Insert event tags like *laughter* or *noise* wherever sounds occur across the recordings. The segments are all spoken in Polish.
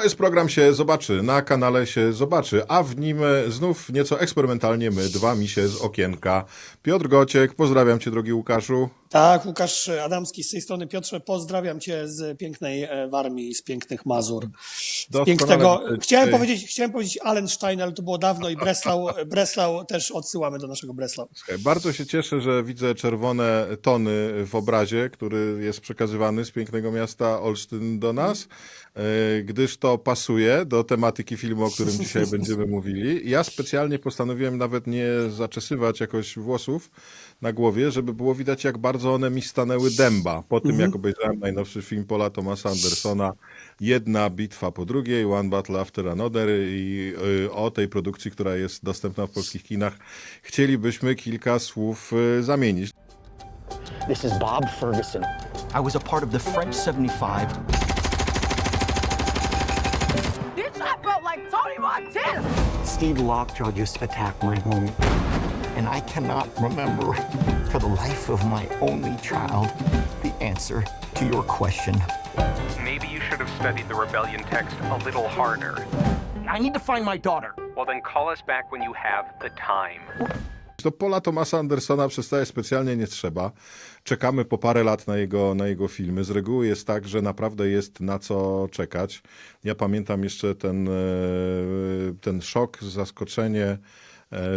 To jest program się zobaczy, na kanale się zobaczy, a w nim e, znów nieco eksperymentalnie my, dwa misie z okienka. Piotr Gociek, pozdrawiam cię drogi Łukaszu. Tak, Łukasz Adamski z tej strony. Piotrze, pozdrawiam cię z pięknej e, Warmii, z pięknych Mazur. Z pięknego. widzę Chciałem powiedzieć, chciałem powiedzieć Allenstein, ale to było dawno i Breslau, *laughs* Breslau też odsyłamy do naszego Breslau. Bardzo się cieszę, że widzę czerwone tony w obrazie, który jest przekazywany z pięknego miasta Olsztyn do nas, e, gdyż to pasuje do tematyki filmu, o którym dzisiaj *laughs* będziemy mówili. Ja specjalnie postanowiłem nawet nie zaczesywać jakoś włosów na głowie, żeby było widać, jak bardzo one mi stanęły dęba. Po tym, jak obejrzałem najnowszy film Paula Thomasa Andersona, jedna bitwa po drugiej, One Battle After Another i y, o tej produkcji, która jest dostępna w polskich kinach, chcielibyśmy kilka słów y, zamienić. This is Bob Ferguson. I was a part of the French 75. Like Tony Montana. Steve Lockjaw just attacked my home. And I cannot remember, *laughs* for the life of my only child, the answer to your question. Maybe you should have studied the rebellion text a little harder. I need to find my daughter. Well, then call us back when you have the time. Do Paula Thomasa Andersona przestaje specjalnie nie trzeba. Czekamy po parę lat na jego, na jego filmy. Z reguły jest tak, że naprawdę jest na co czekać. Ja pamiętam jeszcze ten, e, ten szok, zaskoczenie,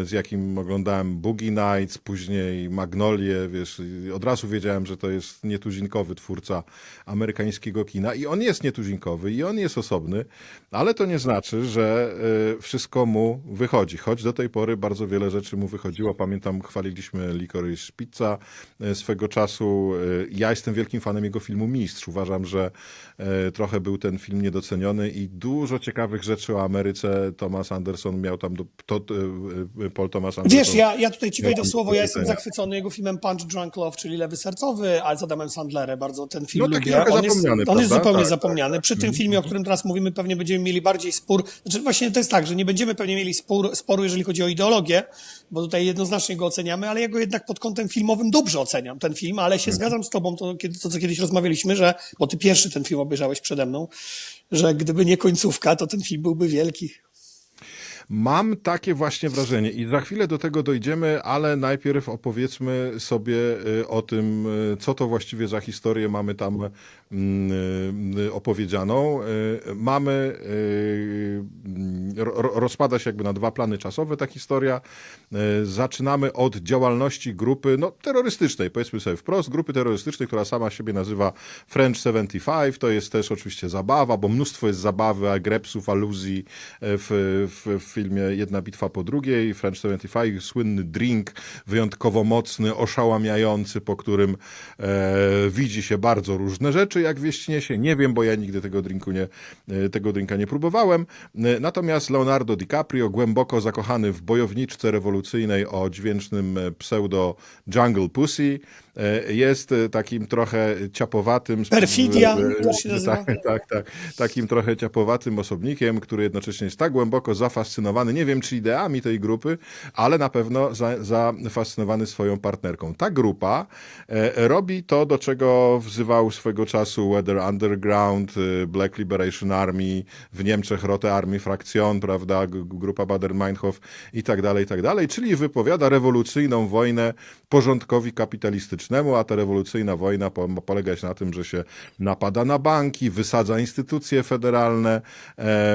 z jakim oglądałem Boogie Nights, później Magnolię, wiesz, od razu wiedziałem, że to jest nietuzinkowy twórca amerykańskiego kina i on jest nietuzinkowy i on jest osobny, ale to nie znaczy, że e, wszystko mu wychodzi, choć do tej pory bardzo wiele rzeczy mu wychodziło. Pamiętam, chwaliliśmy Licorice Pizza e, swego czasu. E, Ja jestem wielkim fanem jego filmu Mistrz. Uważam, że e, trochę był ten film niedoceniony i dużo ciekawych rzeczy o Ameryce Thomas Anderson miał tam, do, to, e, e, Paul Thomas Anderson. Wiesz, ja, ja tutaj ci wejdę w słowo, ja jestem zachwycony jego filmem Punch Drunk Love, czyli Lewy Sercowy, ale z Adamem Sandlerem, bardzo ten film No, lubię. On jest, zapomniany, on jest zupełnie Tak, zapomniany. Przy tym filmie, o którym teraz mówimy, pewnie będziemy mieli bardziej spór. Znaczy właśnie to jest tak, że nie będziemy pewnie mieli spór, sporu, jeżeli chodzi o ideologię, bo tutaj jednoznacznie go oceniamy, ale ja go jednak pod kątem filmowym dobrze oceniam, ten film, ale się zgadzam z tobą, to, to co kiedyś rozmawialiśmy, że, bo ty pierwszy ten film obejrzałeś przede mną, że gdyby nie końcówka, to ten film byłby wielki. Mam takie właśnie wrażenie i za chwilę do tego dojdziemy, ale najpierw opowiedzmy sobie y, o tym, y, co to właściwie za historię mamy tam mm, y, opowiedzianą. Mamy, ro- ro- rozpada się jakby na dwa plany czasowe ta historia. Zaczynamy od działalności grupy no, terrorystycznej, powiedzmy sobie wprost, grupy terrorystycznej, która sama siebie nazywa French 75. To jest też oczywiście zabawa, bo mnóstwo jest zabawy, agrepsów, aluzji e, w, w, w filmie Jedna bitwa po drugiej. French 75, słynny drink, wyjątkowo mocny, oszałamiający, po którym e, widzi się bardzo różne rzeczy, jak wieść niesie. Nie wiem, bo ja nigdy tego drinku nie, e, tego drinka nie próbowałem. E, Natomiast Leonardo DiCaprio, głęboko zakochany w bojowniczce rewolucyjnej o dźwięcznym e, pseudo Jungle Pussy, jest e, takim trochę ciapowatym... Perfidia, e, to się nazywa. tak, tak, tak. Takim trochę ciapowatym osobnikiem, który jednocześnie jest tak głęboko zafascynowany, nie wiem czy ideami tej grupy, ale na pewno za, zafascynowany swoją partnerką. Ta grupa e, robi to, do czego wzywał swego czasu Weather Underground, e, Black Liberation Army, w Niemczech Rote Army Fraktion, prawda, grupa Bader-Meinhof i tak dalej, i tak dalej, czyli wypowiada rewolucyjną wojnę porządkowi kapitalistycznemu, a ta rewolucyjna wojna ma polegać na tym, że się napada na banki, wysadza instytucje federalne.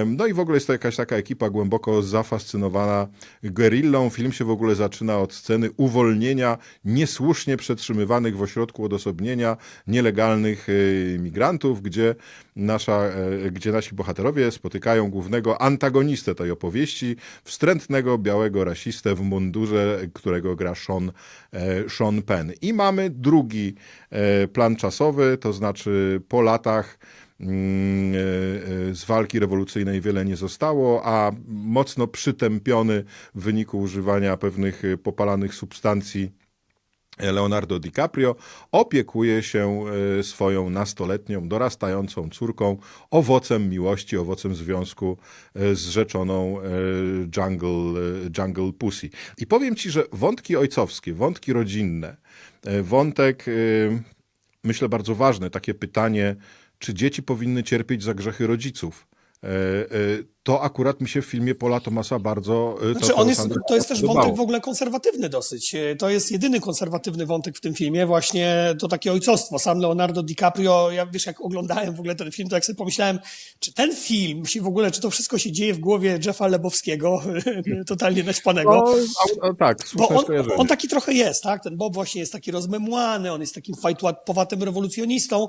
No i w ogóle jest to jakaś taka ekipa głęboko zafascynowana gerillą. Film się w ogóle zaczyna od sceny uwolnienia niesłusznie przetrzymywanych w ośrodku odosobnienia nielegalnych e, migrantów, gdzie, nasza, e, gdzie nasi bohaterowie spotykają głównego antagonistę tej opowieści, wstrętnego białego rasistę w mundurze, którego gra Sean, e, Sean Penn. I mamy drugi e, plan czasowy, to znaczy po latach mm, e, e, z walki rewolucyjnej wiele nie zostało, a mocno przytępiony w wyniku używania pewnych popalanych substancji Leonardo DiCaprio opiekuje się swoją nastoletnią, dorastającą córką, owocem miłości, owocem związku z rzeczoną Jungle, Jungle Pussy. I powiem ci, że wątki ojcowskie, wątki rodzinne, wątek, e, myślę, bardzo ważny, takie pytanie, czy dzieci powinny cierpieć za grzechy rodziców? To akurat mi się w filmie Paula Thomasa bardzo e, Znaczy, on jest, to jest też podobało. wątek w ogóle konserwatywny dosyć. E, To jest jedyny konserwatywny wątek w tym filmie, właśnie to takie ojcostwo. Sam Leonardo DiCaprio, ja wiesz, jak oglądałem w ogóle ten film, to jak sobie pomyślałem, czy ten film się w ogóle, czy to wszystko się dzieje w głowie Jeffa Lebowskiego, *laughs* totalnie naćpanego. No, tak, Bo on, on taki trochę jest, tak? Ten Bob właśnie jest taki rozmemłany, on jest takim fajtłapowatym rewolucjonistą.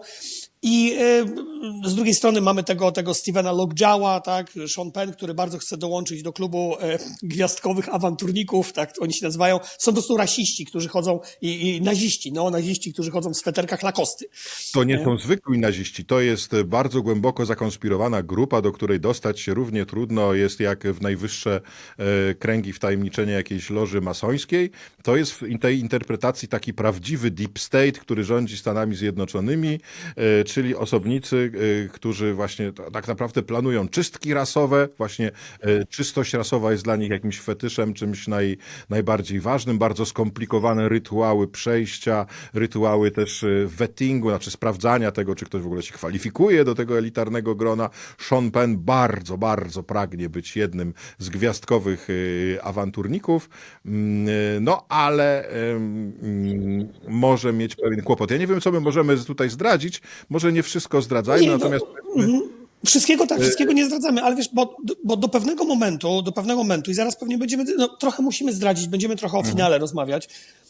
I e, z drugiej strony mamy tego, tego Stevena Lockjawa, tak? Sean Penn, który bardzo chce dołączyć do klubu e, gwiazdkowych awanturników, tak oni się nazywają. Są po prostu rasiści, którzy chodzą i, i naziści, no naziści, którzy chodzą w sweterkach lakosty. To nie są zwykli naziści, to jest e, bardzo głęboko zakonspirowana grupa, do której dostać się równie trudno jest jak w najwyższe e, kręgi wtajemniczenia jakiejś loży masońskiej. To jest w tej interpretacji taki prawdziwy deep state, który rządzi Stanami Zjednoczonymi, e, czyli osobnicy, e, którzy właśnie tak naprawdę planują czystki rasowe, właśnie e, czystość rasowa jest dla nich jakimś fetyszem, czymś naj, najbardziej ważnym, bardzo skomplikowane rytuały przejścia, rytuały też e, vettingu, znaczy sprawdzania tego, czy ktoś w ogóle się kwalifikuje do tego elitarnego grona. Sean Penn bardzo, bardzo pragnie być jednym z gwiazdkowych e, awanturników, Mm, e, no ale mm, może mieć pewien kłopot. Ja nie wiem, co my możemy tutaj zdradzić, może nie wszystko zdradzajmy, no, natomiast Wszystkiego tak, wszystkiego nie zdradzamy, ale wiesz, bo, bo do pewnego momentu, do pewnego momentu i zaraz pewnie będziemy, no trochę musimy zdradzić, będziemy trochę o finale rozmawiać.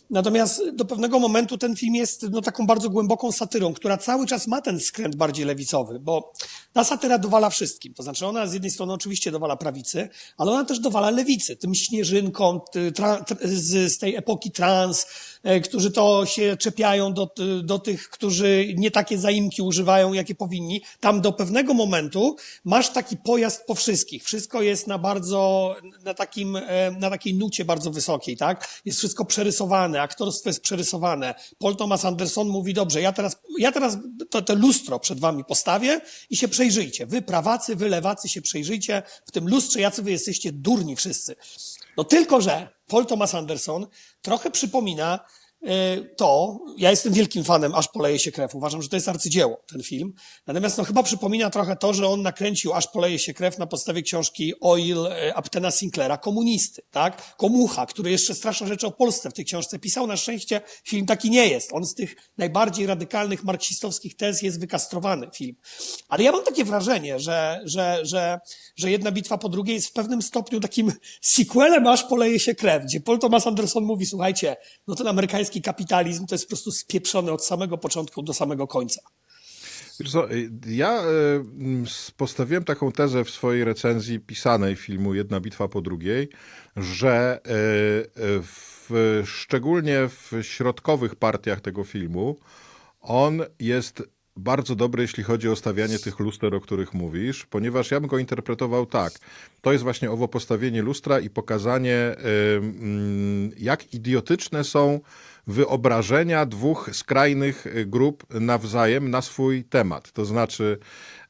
Natomiast do pewnego momentu ten film jest no, taką bardzo głęboką satyrą, która cały czas ma ten skręt bardziej lewicowy, bo ta satyra dowala wszystkim. To znaczy ona z jednej strony oczywiście dowala prawicy, ale ona też dowala lewicy, tym śnieżynkom tra, tr, z, z tej epoki trans, e, którzy to się czepiają do, do tych, którzy nie takie zaimki używają, jakie powinni. Tam do pewnego momentu masz taki pojazd po wszystkich. Wszystko jest na bardzo, na takim, e, na takiej nucie bardzo wysokiej, tak? Jest wszystko przerysowane, aktorstwo jest przerysowane. Paul Thomas Anderson mówi, dobrze, ja teraz, ja teraz to, to lustro przed wami postawię i się przejrzyjcie. Wy prawacy, wy lewacy się przejrzyjcie w tym lustrze, jacy wy jesteście durni wszyscy. No tylko, że Paul Thomas Anderson trochę przypomina to, ja jestem wielkim fanem, aż poleje się krew. Uważam, że to jest arcydzieło, ten film. Natomiast no, chyba przypomina trochę to, że on nakręcił aż poleje się krew na podstawie książki Oil e, Aptena Sinclaira, komunisty, tak? Komucha, który jeszcze straszne rzeczy o Polsce w tej książce pisał. Na szczęście film taki nie jest. On z tych najbardziej radykalnych marksistowskich tez jest wykastrowany film. Ale ja mam takie wrażenie, że, że, że, że jedna bitwa po drugiej jest w pewnym stopniu takim sequelem aż poleje się krew, gdzie Paul Thomas Anderson mówi, słuchajcie, no ten amerykański kapitalizm to jest po prostu spieprzony od samego początku do samego końca. Ja s- postawiłem taką tezę w swojej recenzji pisanej filmu Jedna bitwa po drugiej, że y, y, w, szczególnie w środkowych partiach tego filmu on jest bardzo dobry, jeśli chodzi o stawianie tych luster, o których mówisz, ponieważ ja bym go interpretował tak. To jest właśnie owo postawienie lustra i pokazanie, jak idiotyczne są wyobrażenia dwóch skrajnych y, grup nawzajem na swój temat. To znaczy,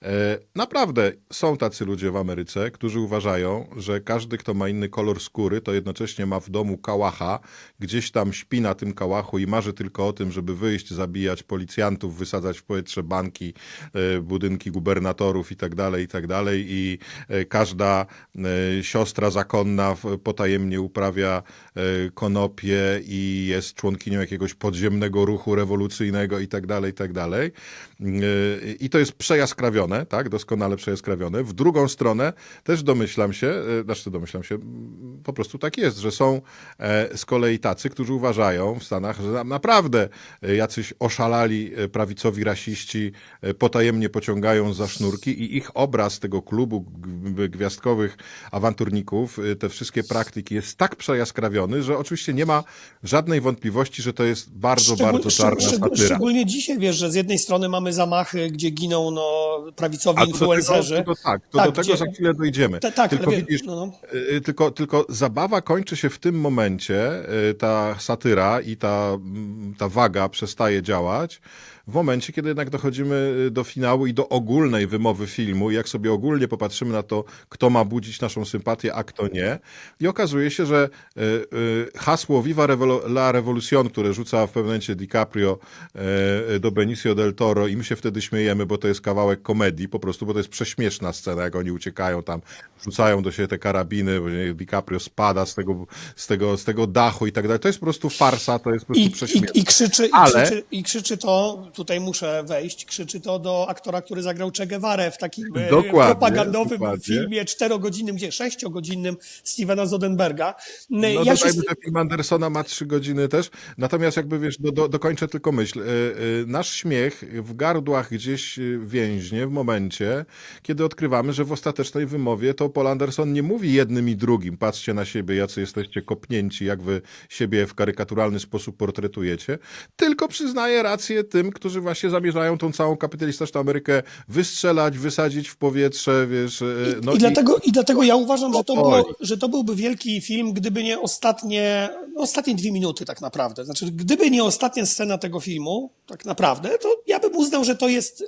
e, naprawdę są tacy ludzie w Ameryce, którzy uważają, że każdy, kto ma inny kolor skóry, to jednocześnie ma w domu kałacha, gdzieś tam śpi na tym kałachu i marzy tylko o tym, żeby wyjść, zabijać policjantów, wysadzać w powietrze banki, e, budynki gubernatorów i tak dalej, i tak e, każda e, siostra zakonna potajemnie uprawia e, konopie i jest członkinią jakiegoś podziemnego ruchu rewolucyjnego i tak dalej, i to jest przejaskrawione, tak, doskonale przejaskrawione. W drugą stronę też domyślam się, yy, znaczy domyślam się, po prostu tak jest, że są e, z kolei tacy, którzy uważają w Stanach, że tam naprawdę e, jacyś oszalali e, prawicowi rasiści e, potajemnie pociągają za sznurki i ich obraz tego klubu gwiazdkowych awanturników, e, te wszystkie praktyki jest tak przejaskrawiony, że oczywiście nie ma żadnej wątpliwości, że to jest bardzo, Szczegól- bardzo czarna satyra. Szczególnie dzisiaj, wiesz, że z jednej strony mamy zamachy, gdzie giną no, prawicowi A to tego, influencerzy. to, tak, to Tak, do tego gdzie- za chwilę dojdziemy. Ta- tak, tylko widzisz, no, no. y, tylko, tylko zabawa kończy się w tym momencie, y, ta satyra i ta, mm, ta waga przestaje działać, w momencie, kiedy jednak dochodzimy y, do finału i do ogólnej wymowy filmu, jak sobie ogólnie popatrzymy na to, kto ma budzić naszą sympatię, a kto nie. I okazuje się, że y, y, hasło Viva la Revolution, które rzuca w pewnym momencie DiCaprio do Benicio del Toro i my się wtedy śmiejemy, bo to jest kawałek komedii, po prostu, bo to jest prześmieszna scena, jak oni uciekają tam, rzucają do siebie te karabiny, DiCaprio spada z tego, z tego, z tego dachu i tak dalej. To jest po prostu farsa, to jest po prostu I, prześmieszne. i, i, krzyczy, i, Ale- krzyczy, I krzyczy to, tutaj muszę wejść, krzyczy to do aktora, który zagrał Che Guevara w takim e, Dokładnie, propagandowym dokładnie. filmie czterogodzinnym, gdzie sześciogodzinnym Stevena Zodenberga. No ja się, że film Andersona ma trzy godziny też. Natomiast jakby wiesz, do, do, dokończę tylko myśl. E, e, Nasz śmiech w gardłach gdzieś e, więźnie w momencie, kiedy odkrywamy, że w ostatecznej wymowie to Paul Anderson nie mówi jednym i drugim. Patrzcie na siebie, jacy jesteście kopnięci, jak wy siebie w karykaturalny sposób portretujecie. Tylko przyznaje rację tym, którzy właśnie zamierzają tą całą kapitalistyczną Amerykę wystrzelać, wysadzić w powietrze, wiesz. e, no I, dlatego, I dlatego ja uważam, że to, było, że to byłby wielki film, gdyby nie ostatnie, ostatnie dwie minuty tak naprawdę. Znaczy, gdyby nie ostatnia scena tego filmu, tak naprawdę, to ja bym uznał, że to jest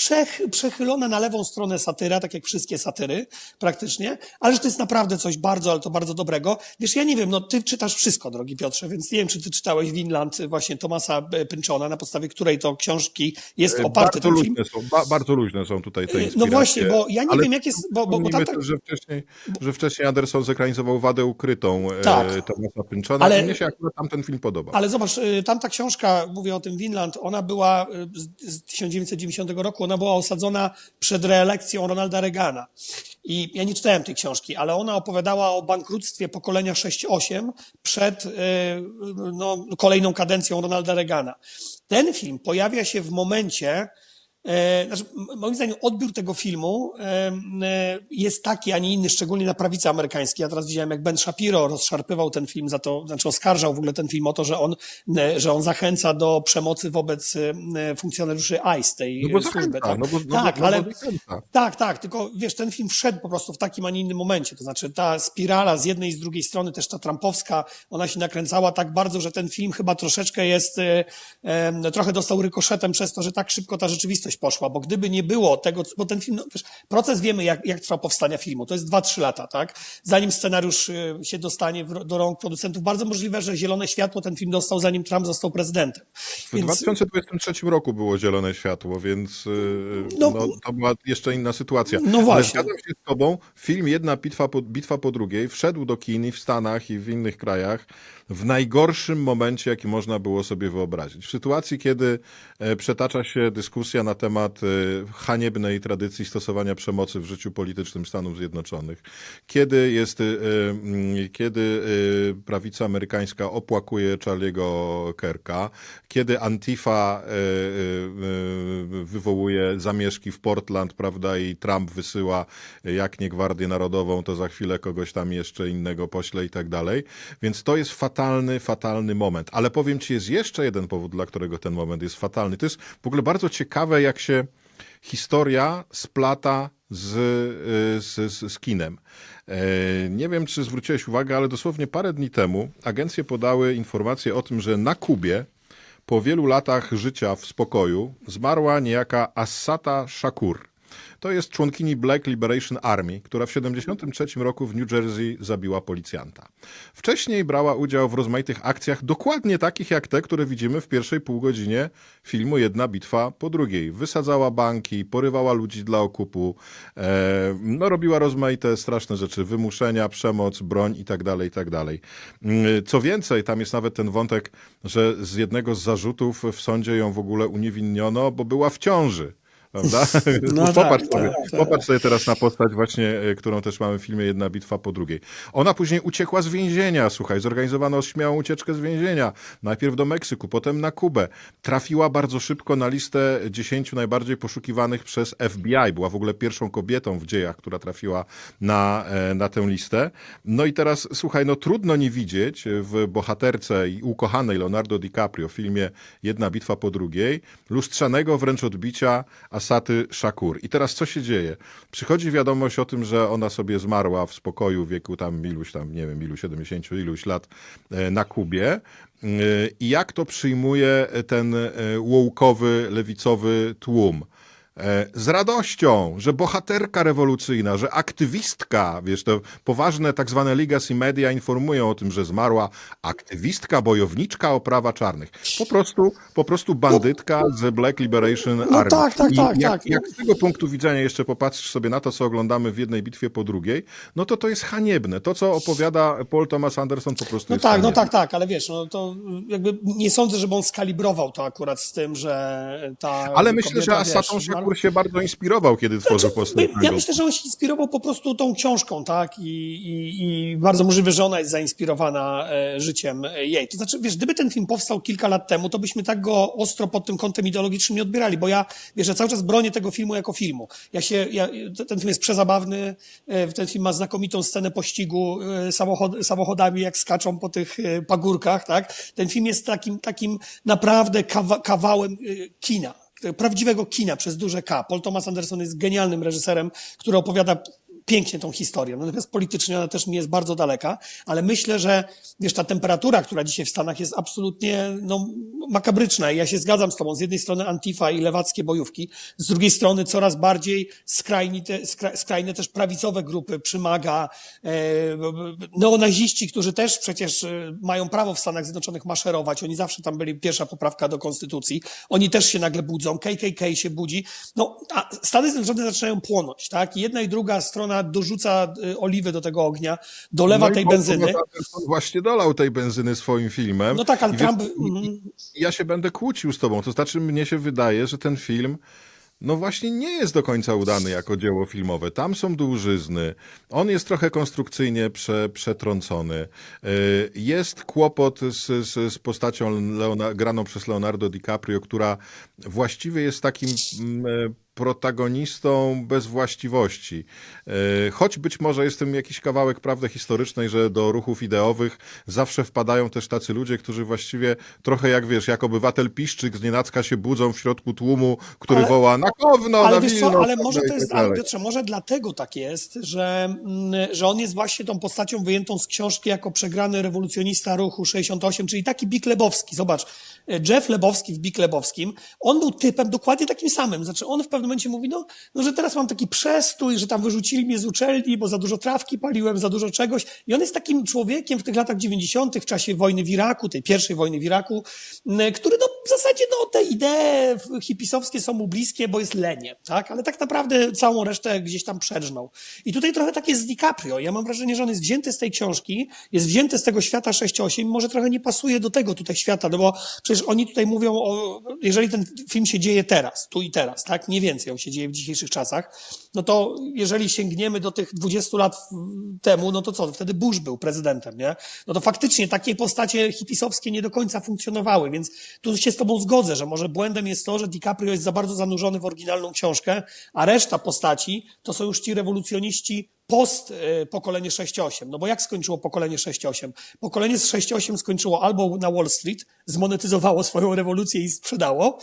przech, przechylona na lewą stronę satyra, tak jak wszystkie satyry praktycznie, ale że to jest naprawdę coś bardzo, ale to bardzo dobrego. Wiesz, ja nie wiem, no ty czytasz wszystko, drogi Piotrze, więc nie wiem, czy ty czytałeś Winland właśnie Tomasa e, Pynchona, na podstawie której to książki jest oparty bardzo ten film. luźne, są, ba, bardzo luźne są tutaj te No inspiracje. właśnie, bo ja nie ale wiem, jak jest, bo, bo, bo tak, też, że wcześniej, że wcześniej Anderson zekranizował Wadę Ukrytą Tak. e, Tomasa Pynchona Ale- mnie się akurat tamten film podoba. Ale zobacz, y, tamta książka, mówię o tym Winland, ona była y, z 1990 roku, ona była osadzona przed reelekcją Ronalda Reagana. I ja nie czytałem tej książki, ale ona opowiadała o bankructwie pokolenia 6-8 przed y, no, kolejną kadencją Ronalda Reagana. Ten film pojawia się w momencie, E, znaczy, m- moim zdaniem odbiór tego filmu e, e, jest taki, a nie inny, szczególnie na prawicy amerykańskiej. Ja teraz widziałem, jak Ben Shapiro rozszarpywał ten film za to, znaczy oskarżał w ogóle ten film o to, że on, e, że on zachęca do przemocy wobec e, funkcjonariuszy ICE, tej No e, służby. tak, no bo- no tak bo ale tak, tak, tylko wiesz, ten film wszedł po prostu w takim, a nie innym momencie. To znaczy ta spirala z jednej i z drugiej strony, też ta trampowska, ona się nakręcała tak bardzo, że ten film chyba troszeczkę jest, e, e, trochę dostał rykoszetem przez to, że tak szybko ta rzeczywistość poszła, bo gdyby nie było tego, bo ten film, no, wiesz, proces wiemy, jak, jak trwa powstania filmu. To jest 2-3 lata, tak? Zanim scenariusz e, się dostanie w, do rąk producentów, bardzo możliwe, że zielone światło ten film dostał, zanim Trump został prezydentem. W 2023 roku było zielone światło, więc y, No- no, to była jeszcze inna sytuacja. No Ale właśnie. zgadzam się z tobą, film Jedna bitwa po, bitwa po drugiej wszedł do kin w Stanach i w innych krajach w najgorszym momencie, jaki można było sobie wyobrazić. W sytuacji, kiedy e, przetacza się dyskusja na temat e, haniebnej tradycji stosowania przemocy w życiu politycznym Stanów Zjednoczonych, kiedy jest, e, mm, kiedy prawica amerykańska opłakuje Charlie'ego Kerka, kiedy Antifa wywołuje zamieszki w Portland, prawda, i Trump wysyła jak nie Gwardię Narodową, to za chwilę kogoś tam jeszcze innego pośle i tak dalej. Więc to jest fatalny, fatalny moment. Ale powiem ci, jest jeszcze jeden powód, dla którego ten moment jest fatalny. To jest w ogóle bardzo ciekawe, jak się historia splata z, y, z, z, z kinem. E, Nie wiem, czy zwróciłeś uwagę, ale dosłownie parę dni temu agencje podały informację o tym, że na Kubie po wielu latach życia w spokoju zmarła niejaka Assata Shakur. To jest członkini Black Liberation Army, która w 1973 roku w New Jersey zabiła policjanta. Wcześniej brała udział w rozmaitych akcjach, dokładnie takich jak te, które widzimy w pierwszej półgodzinie filmu Jedna bitwa po drugiej. Wysadzała banki, porywała ludzi dla okupu, e, no, robiła rozmaite straszne rzeczy, wymuszenia, przemoc, broń i tak dalej, i tak. Mm, Co więcej, tam jest nawet ten wątek, że z jednego z zarzutów w sądzie ją w ogóle uniewinniono, bo była w ciąży. Prawda? *laughs* No *laughs* popatrz, tak, sobie, tak, tak. popatrz sobie teraz na postać właśnie, e, którą też mamy w filmie Jedna bitwa po drugiej. Ona później uciekła z więzienia, słuchaj, zorganizowano śmiałą ucieczkę z więzienia. Najpierw do Meksyku, potem na Kubę. Trafiła bardzo szybko na listę 10 najbardziej poszukiwanych przez FBI. Była w ogóle pierwszą kobietą w dziejach, która trafiła na, e, na tę listę. No i teraz, słuchaj, no trudno nie widzieć w bohaterce i ukochanej Leonardo DiCaprio w filmie Jedna bitwa po drugiej, lustrzanego wręcz odbicia Asaty Shakur. I teraz co się dzieje? Przychodzi wiadomość o tym, że ona sobie zmarła w spokoju w wieku tam iluś tam, nie wiem, ilu 70 iluś lat e, na Kubie. E, I jak to przyjmuje ten e, łołkowy, lewicowy tłum? E, z radością, że bohaterka rewolucyjna, że aktywistka, wiesz, to poważne tak zwane legacy media informują o tym, że zmarła aktywistka, bojowniczka o prawa czarnych. Po prostu, po prostu bandytka z Black Liberation No Army. tak, tak, I tak, jak, tak. jak z tego punktu widzenia jeszcze popatrzysz sobie na to, co oglądamy w jednej bitwie po drugiej, no to to jest haniebne. To, co opowiada Paul Thomas Anderson, po prostu No jest tak, no haniebne. tak, tak, ale wiesz, no to jakby nie sądzę, żeby on skalibrował to akurat z tym, że ta. Ale myślę, że Asatą wiesz, Shakur się bardzo inspirował, kiedy tworzył Znaczy, postać. ja myślę, że on się inspirował po prostu tą książką, tak? I, i, i bardzo możliwe, że ona jest zainspirowana e, życiem jej. To znaczy, wiesz, gdyby ten film powstał kilka lat temu, to byśmy tak go ostro pod tym kątem ideologicznym nie odbierali, bo ja, wiesz, ja cały czas bronię tego filmu jako filmu. Ja się, ja, ten film jest przezabawny, e, ten film ma znakomitą scenę pościgu e, samochod, samochodami, jak skaczą po tych pagórkach, tak? Ten film jest takim, takim naprawdę kawa, kawałem kina prawdziwego kina przez duże K. Paul Thomas Anderson jest genialnym reżyserem, który opowiada pięknie tą historię. Natomiast politycznie ona też mi jest bardzo daleka, ale myślę, że wiesz, ta temperatura, która dzisiaj w Stanach jest absolutnie no, makabryczna i ja się zgadzam z tobą. Z jednej strony Antifa i lewackie bojówki, z drugiej strony coraz bardziej skrajni te, skra, skrajne też prawicowe grupy, przymaga, e, neonaziści, którzy też przecież e, mają prawo w Stanach Zjednoczonych maszerować. Oni zawsze tam byli pierwsza poprawka do konstytucji. Oni też się nagle budzą. KKK się budzi. No, a Stany Zjednoczone zaczynają płonąć, tak? I jedna i druga strona dorzuca e, oliwy do tego ognia, dolewa No tej Paul benzyny. Anderson właśnie dolał tej benzyny swoim filmem. No tak, ale wiesz, Trump... i- mhm. ja się będę kłócił z tobą. To znaczy, mnie się wydaje, że ten film. No właśnie nie jest do końca udany jako dzieło filmowe. Tam są dłużyzny. On jest trochę konstrukcyjnie prze, przetrącony. Y, Jest kłopot z, z, z postacią Leona, graną przez Leonardo DiCaprio, która właściwie jest takim mm, e, protagonistą bez właściwości. E, Choć być może jest tym jakiś kawałek prawdy historycznej, że do ruchów ideowych zawsze wpadają też tacy ludzie, którzy właściwie trochę jak wiesz, jak obywatel Piszczyk z nienacka się budzą w środku tłumu, który Ale- woła na Kowno, ale na wiesz co, ale może dalej, to jest, tak ale. Piotrze, może dlatego tak jest, że, mm, że on jest właśnie tą postacią wyjętą z książki jako przegrany rewolucjonista ruchu 68, czyli taki Bik Lebowski. Zobacz, Jeff Lebowski w Bik Lebowskim, on był typem dokładnie takim samym. Znaczy on w pewnym momencie mówi, no, no że teraz mam taki przestój, że tam wyrzucili mnie z uczelni, bo za dużo trawki paliłem, za dużo czegoś. I on jest takim człowiekiem w tych latach 90., w czasie wojny w Iraku, tej pierwszej wojny w Iraku, który no, w zasadzie no, te idee hipisowskie są mu bliskie, bo jest leniem, tak? Ale tak naprawdę całą resztę gdzieś tam przerżnął. I tutaj trochę tak jest z DiCaprio. Ja mam wrażenie, że on jest wzięty z tej książki, jest wzięty z tego świata 6-8, może trochę nie pasuje do tego tutaj świata, no bo przecież oni tutaj mówią o, jeżeli ten film się dzieje teraz, tu i teraz, tak? Nie więcej on się dzieje w dzisiejszych czasach, no to jeżeli sięgniemy do tych 20 lat temu, no to co? Wtedy Bush był prezydentem, nie? No to faktycznie takie postacie hipisowskie nie do końca funkcjonowały, więc tu się z tobą zgodzę, że może błędem jest to, że DiCaprio jest za bardzo zanurzony w oryginalną książkę, a reszta postaci to są już ci rewolucjoniści post e, pokolenie 6-8. No bo jak skończyło pokolenie 6-8? Pokolenie z 6-8 skończyło albo na Wall Street, zmonetyzowało swoją rewolucję i sprzedało,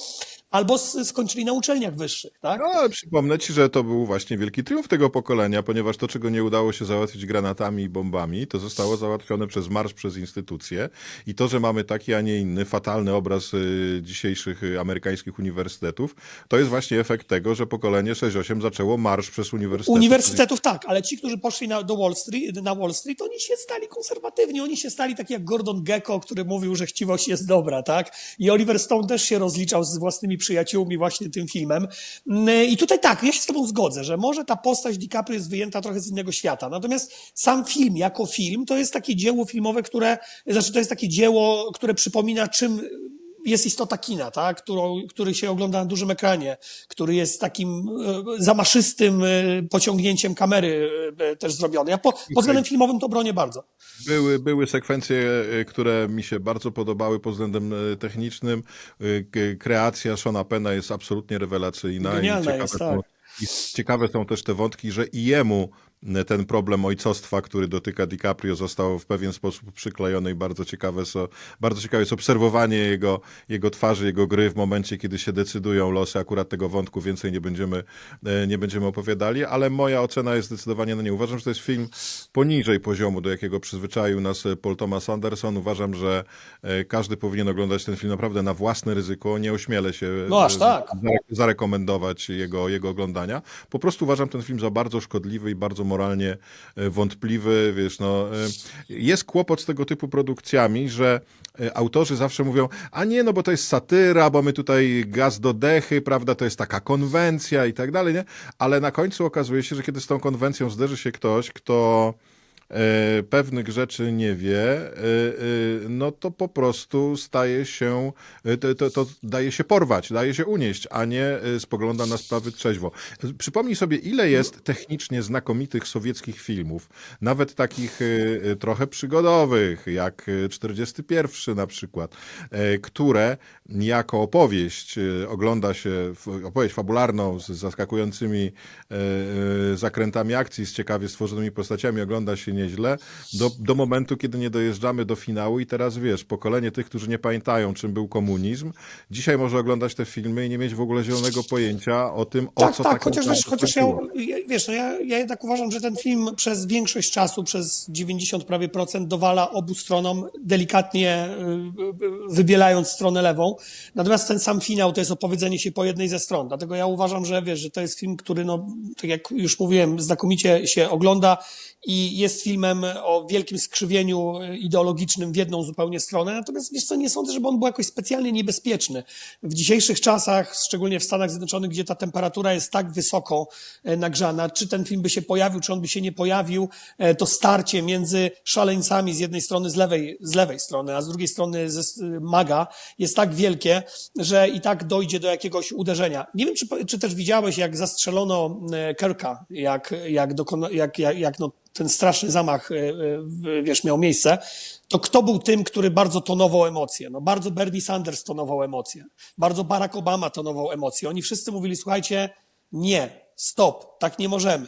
albo skończyli na uczelniach wyższych, tak? No, ale przypomnę ci, że to był właśnie wielki triumf tego pokolenia, ponieważ to, czego nie udało się załatwić granatami i bombami, to zostało załatwione przez marsz, przez instytucje. I to, że mamy taki, a nie inny, fatalny obraz y, dzisiejszych y, amerykańskich uniwersytetów, to jest właśnie efekt tego, że pokolenie 6-8 zaczęło marsz przez uniwersytety. Uniwersytetów tak, ale ci, którzy poszli na, do Wall Street, na Wall Street, oni się stali konserwatywni, oni się stali tak jak Gordon Gecko, który mówił, że chciwość jest dobra, tak? I Oliver Stone też się rozliczał z własnymi przyjaciółmi właśnie tym filmem. Mm, I tutaj tak, ja się z tobą zgodzę, że może ta postać DiCaprio jest wyjęta trochę z innego świata. Natomiast sam film jako film to jest takie dzieło filmowe, które, znaczy to jest takie dzieło, które przypomina czym jest istota kina, tak? Którą, który się ogląda na dużym ekranie, który jest takim e, zamaszystym e, pociągnięciem kamery e, też zrobiony. Ja po, pod względem filmowym to bronię bardzo. Były, były sekwencje, które mi się bardzo podobały pod względem technicznym. Kreacja Shona Pena jest absolutnie rewelacyjna. Genialna i ciekawe, jest, są, tak. i ciekawe są też te wątki, że i jemu ten problem ojcostwa, który dotyka DiCaprio, został w pewien sposób przyklejony i bardzo ciekawe, so, bardzo ciekawe jest obserwowanie jego, jego twarzy, jego gry w momencie, kiedy się decydują losy akurat tego wątku. Więcej nie będziemy, e, nie będziemy opowiadali, ale moja ocena jest zdecydowanie na nie. Uważam, że to jest film poniżej poziomu, do jakiego przyzwyczaił nas e, Paul Thomas Anderson. Uważam, że e, każdy powinien oglądać ten film naprawdę na własne ryzyko. Nie ośmielę się No aż tak. zare- zarekomendować jego, jego oglądania. Po prostu uważam ten film za bardzo szkodliwy i bardzo moralnie e, wątpliwy. Wiesz, no, e, jest kłopot z tego typu produkcjami, że e, autorzy zawsze mówią, a nie, no bo to jest satyra, bo my tutaj gaz do dechy, prawda, to jest taka konwencja i tak dalej, nie? Ale na końcu okazuje się, że kiedy z tą konwencją zderzy się ktoś, kto pewnych rzeczy nie wie, e, e, no to po prostu staje się, e, to, to, to daje się porwać, daje się unieść, a nie e, spogląda na sprawy trzeźwo. E, Przypomnij sobie, ile jest technicznie znakomitych sowieckich filmów, nawet takich e, e, trochę przygodowych, jak e, 41 na przykład, e, które jako opowieść e, ogląda się, opowieść fabularną z zaskakującymi e, e, zakrętami akcji, z ciekawie stworzonymi postaciami, ogląda się nieźle, do, do momentu, kiedy nie dojeżdżamy do finału i teraz wiesz, pokolenie tych, którzy nie pamiętają, czym był komunizm, dzisiaj może oglądać te filmy i nie mieć w ogóle zielonego pojęcia o tym, o Tak, co tak, tak chociaż, wiesz, chociaż ja- wiesz, no ja, ja jednak uważam, że ten film przez większość czasu, przez 90 prawie procent dowala obu stronom, delikatnie y, y, wybielając stronę lewą. Natomiast ten sam finał to jest opowiedzenie się po jednej ze stron. Dlatego ja uważam, że wiesz, że to jest film, który, no, tak jak już mówiłem, znakomicie się ogląda i jest filmem o wielkim skrzywieniu ideologicznym w jedną zupełnie stronę. Natomiast wiesz co, nie sądzę, żeby on był jakoś specjalnie niebezpieczny. W dzisiejszych czasach, szczególnie w Stanach Zjednoczonych, gdzie ta temperatura jest tak wysoko e, nagrzana, czy ten film by się pojawił, czy on by się nie pojawił, e, to starcie między szaleńcami z jednej strony, z lewej, z lewej strony, a z drugiej strony ze maga jest tak wielkie, że i tak dojdzie do jakiegoś uderzenia. Nie wiem, czy, czy też widziałeś, jak zastrzelono e, Kirka, jak, jak, dokona, jak, jak, jak no, ten straszny zamach, e, e, wiesz, miał miejsce, to kto był tym, który bardzo tonował emocje? No bardzo Bernie Sanders tonował emocje, bardzo Barack Obama tonował emocje. Oni wszyscy mówili, słuchajcie, nie, stop, tak nie możemy.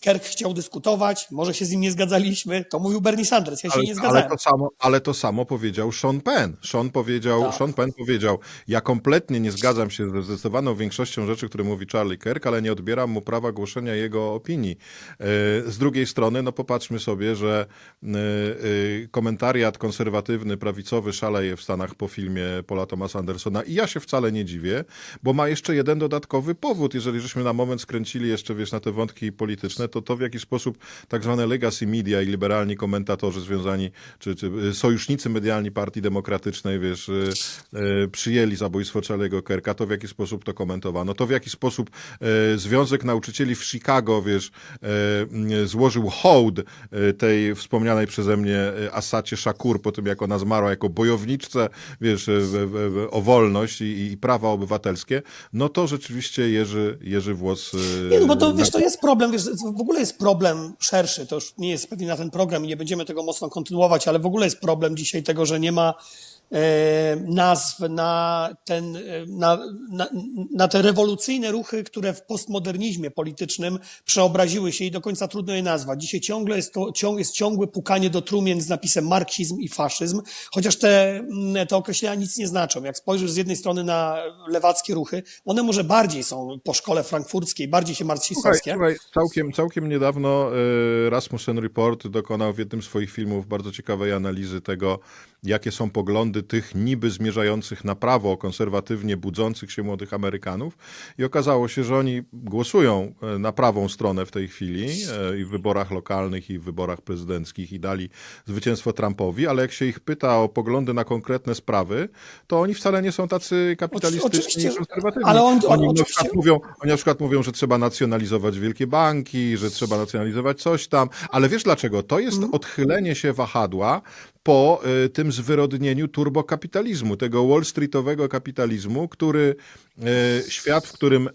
Kerk chciał dyskutować, może się z nim nie zgadzaliśmy, to mówił Bernie Sanders, ja się nie ale, zgadzałem. to samo, ale to samo powiedział Sean Penn. Sean powiedział, Tak. Sean Penn powiedział, ja kompletnie nie zgadzam się ze zdecydowaną większością rzeczy, które mówi Charlie Kirk, ale nie odbieram mu prawa głoszenia jego opinii. E, Z drugiej strony, no popatrzmy sobie, że e, e, komentariat konserwatywny, prawicowy szaleje w Stanach po filmie Paula Thomasa Andersona i ja się wcale nie dziwię, bo ma jeszcze jeden dodatkowy powód. Jeżeli żeśmy na moment skręcili jeszcze, wiesz, na te wątki polityczne, to to w jaki sposób tak zwane legacy media i liberalni komentatorzy związani, czy, czy y, sojusznicy medialni Partii Demokratycznej, wiesz, y, y, przyjęli zabójstwo Charlie'ego Kerka, to w jaki sposób to komentowano, to w jaki sposób Związek Nauczycieli w Chicago, wiesz, złożył hołd tej wspomnianej przeze mnie Asacie Shakur po tym, jak ona zmarła jako bojowniczce, wiesz, o wolność i, i prawa obywatelskie, no to rzeczywiście Jerzy, Jerzy Włos... Nie, no bo to, wiesz, to jest problem, wiesz, w ogóle jest problem szerszy, to już nie jest pewnie na ten program i nie będziemy tego mocno kontynuować, ale w ogóle jest problem dzisiaj tego, że nie ma nazw na, ten, e, na, na, na te rewolucyjne ruchy, które w postmodernizmie politycznym przeobraziły się i do końca trudno je nazwać. Dzisiaj ciągle jest to ciąg, jest ciągłe pukanie do trumien z napisem marksizm i faszyzm, chociaż te, mm, te określenia nic nie znaczą. Jak spojrzysz z jednej strony na lewackie ruchy, one może bardziej są po szkole frankfurckiej, bardziej się Słuchaj, marksistowskie. słuchaj całkiem, całkiem niedawno e, Rasmussen Report dokonał w jednym z swoich filmów bardzo ciekawej analizy tego, jakie są poglądy tych niby zmierzających na prawo, konserwatywnie budzących się młodych Amerykanów. I okazało się, że oni głosują e, na prawą stronę w tej chwili e, i w wyborach lokalnych, i w wyborach prezydenckich i dali zwycięstwo Trumpowi, ale jak się ich pyta o poglądy na konkretne sprawy, to oni wcale nie są tacy kapitalistyczni i konserwatywni. ale on- on- oni na przykład mówią, oni na przykład mówią, że trzeba nacjonalizować wielkie banki, że trzeba nacjonalizować coś tam, ale wiesz dlaczego? To jest Mhm. odchylenie się wahadła po e, tym zwyrodnieniu turbokapitalizmu, tego wall streetowego kapitalizmu, który świat, w którym e,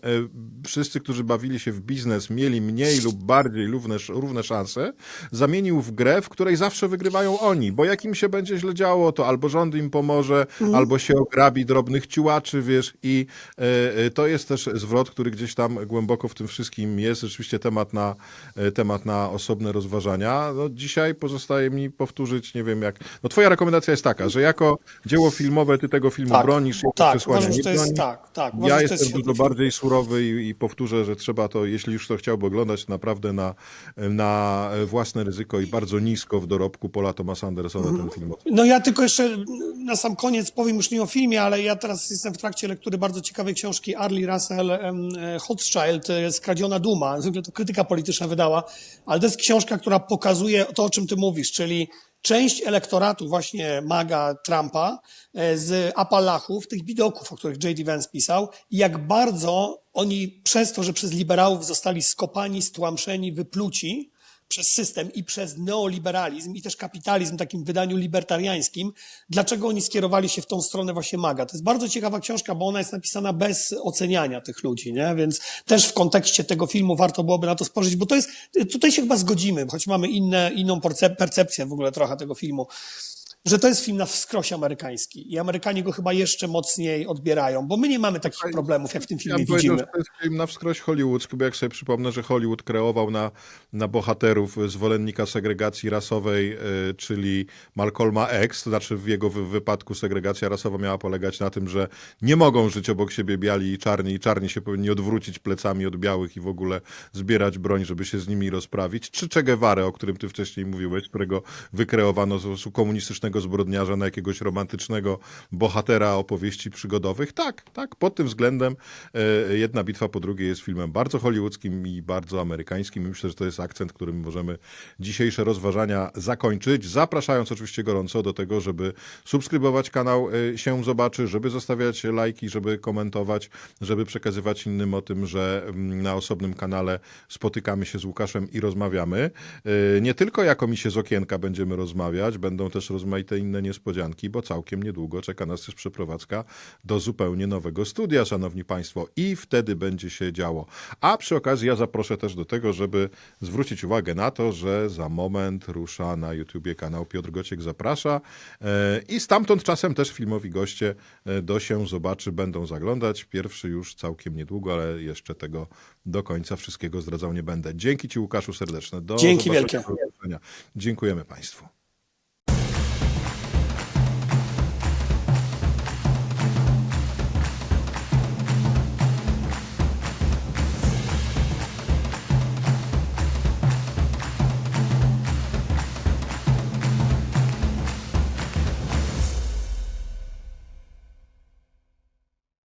wszyscy, którzy bawili się w biznes, mieli mniej lub bardziej równe, równe szanse, zamienił w grę, w której zawsze wygrywają oni, bo jak im się będzie źle działo, to albo rząd im pomoże, albo się ograbi drobnych ciułaczy, wiesz, i e, e, to jest też zwrot, który gdzieś tam głęboko w tym wszystkim jest, rzeczywiście temat na, e, temat na osobne rozważania. No, dzisiaj pozostaje mi powtórzyć, nie wiem jak, no twoja rekomendacja jest taka, że jako dzieło filmowe ty tego filmu Tak, bronisz, tak, uważam, że to jest- bronisz. tak, tak, uważam, Ja jest jestem dużo bardziej surowy i, i powtórzę, że trzeba to, jeśli już to chciałby oglądać, naprawdę na, na własne ryzyko i bardzo nisko w dorobku Paula Thomasa Andersona Mhm. ten film. No ja tylko jeszcze na sam koniec powiem już nie o filmie, ale ja teraz jestem w trakcie lektury bardzo ciekawej książki Arlie Russell em, Hochschild, e, Skradziona Duma. Zwykle to krytyka polityczna wydała, ale to jest książka, która pokazuje to, o czym ty mówisz, czyli część elektoratu właśnie maga Trumpa e, z Apalachów, tych bidoków, o których J.D. Vance pisał, i jak bardzo oni przez to, że przez liberałów zostali skopani, stłamszeni, wypluci, przez system i przez neoliberalizm i też kapitalizm takim wydaniu libertariańskim, dlaczego oni skierowali się w tą stronę właśnie maga. To jest bardzo ciekawa książka, bo ona jest napisana bez oceniania tych ludzi, nie? Więc też w kontekście tego filmu warto byłoby na to spojrzeć, bo to jest, tutaj się chyba zgodzimy, choć mamy inne, inną percep- percepcję w ogóle trochę tego filmu, że to jest film na wskroś amerykański i Amerykanie go chyba jeszcze mocniej odbierają, bo my nie mamy takich problemów, jak w tym Ja filmie powiedział, widzimy. że to jest film na wskroś hollywoodzki, bo jak sobie przypomnę, że Hollywood kreował na, na bohaterów zwolennika segregacji rasowej, y, czyli Malcolma X, to znaczy w jego wy- wypadku segregacja rasowa miała polegać na tym, że nie mogą żyć obok siebie biali i czarni, i czarni się powinni odwrócić plecami od białych i w ogóle zbierać broń, żeby się z nimi rozprawić, czy Che Guevara, o którym ty wcześniej mówiłeś, którego wykreowano z z komunistycznego zbrodniarza na jakiegoś romantycznego bohatera opowieści przygodowych. Tak, tak, pod tym względem e, jedna bitwa po drugiej jest filmem bardzo hollywoodzkim i bardzo amerykańskim. Myślę, że to jest akcent, którym możemy dzisiejsze rozważania zakończyć. Zapraszając oczywiście gorąco do tego, żeby subskrybować kanał e, się zobaczy, żeby zostawiać lajki, żeby komentować, żeby przekazywać innym o tym, że mm, na osobnym kanale spotykamy się z Łukaszem i rozmawiamy. E, Nie tylko jako mi się z okienka będziemy rozmawiać, będą też rozmaite inne niespodzianki, bo całkiem niedługo czeka nas też przeprowadzka do zupełnie nowego studia, szanowni państwo, i wtedy będzie się działo. A przy okazji ja zaproszę też do tego, żeby zwrócić uwagę na to, że za moment rusza na YouTubie kanał Piotr Gociek Zaprasza e, i stamtąd czasem też filmowi goście e, do się zobaczy będą zaglądać. Pierwszy już całkiem niedługo, ale jeszcze tego do końca wszystkiego zdradzał nie będę. Dzięki Ci Łukaszu serdeczne. Do Dzięki wielkie. Dziękujemy Państwu.